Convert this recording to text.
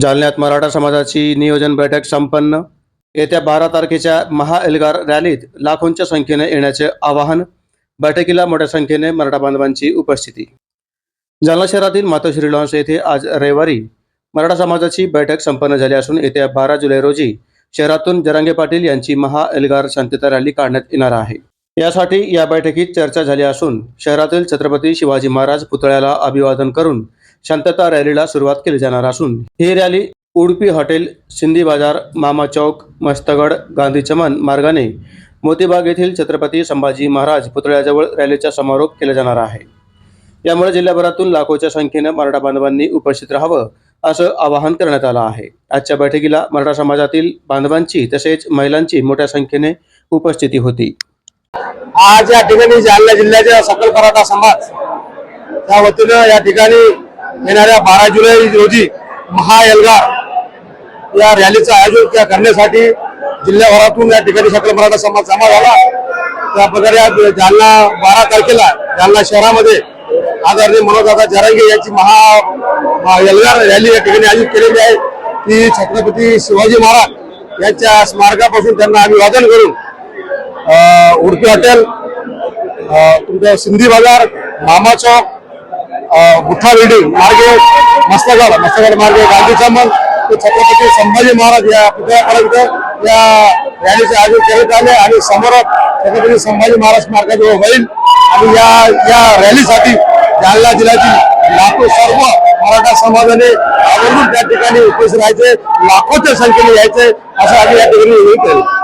जालन्यात मराठा समाजाची नियोजन बैठक संपन्न. येत्या बारा तारखेच्या महाएल्गार रॅलीत लाखोंच्या संख्येने येण्याचे आवाहन बैठकीला मोठ्या संख्येने मराठा बांधवांची उपस्थिती. जालना शहरातील मातोश्री लॉन्स येथे आज रविवारी मराठा समाजाची बैठक संपन्न झाली असून येत्या बारा जुलै रोजी शहरातून जरांगे पाटील यांची महाएल्गार शांतता रॅली काढण्यात येणार आहे. यासाठी या बैठकीत चर्चा झाली असून शहरातील छत्रपती शिवाजी महाराज पुतळ्याला अभिवादन करून शांतता रॅलीला सुरुवात केली जाणार असून ही रॅली उडपी हॉटेल सिंधी बाजार मामा चौक मस्तगड गांधी चमन मार्गाने मोतीबाग येथील छत्रपती संभाजी महाराज पुतळ्याजवळ रॅलीचा समारोप केला जाणार आहे. यामुळे जिल्ह्याभरातून लाखोच्या संख्येनं मराठा बांधवांनी उपस्थित राहावं असं आवाहन करण्यात आलं आहे. आजच्या बैठकीला मराठा समाजातील बांधवांची तसेच महिलांची मोठ्या संख्येने उपस्थिती होती. आज या ठिकाणी जालना जिल्ह्याच्या सकल मराठा समाज त्या वतीनं या ठिकाणी येणाऱ्या बारा जुलै रोजी महाएल्गार या रॅलीचं आयोजन त्या करण्यासाठी जिल्ह्याभरातून या ठिकाणी सकल मराठा समाज जमा झाला. त्या प्रकारे जालना बारा तारखेला जालना शहरामध्ये आदरणीय मनोजदादा जरांगे यांची महा महा एल्गार रॅली या ठिकाणी आयोजित केलेली आहे. ती छत्रपती शिवाजी महाराज यांच्या स्मारकापासून त्यांना अभिवादन करून उडपी हॉटेल तुमचं सिंधी बाजार मामा चौक गुठा बिल्डिंग मार्गे मस्तगड मस्तगड मार्गे गांधी चमन. ते छत्रपती संभाजी महाराज या पुतळ्यापर्यंत या रॅलीचे आयोजन करण्यात आले आणि समोर छत्रपती संभाजी महाराज स्मारकाजवळ होईल आणि या या रॅलीसाठी जालना जिल्ह्यातील लाखो सर्व मराठा समाजाने आवर्जून त्या ठिकाणी उपस्थित राहायचे लाखोच्या संख्येने यायचे असं आम्ही या ठिकाणी केलं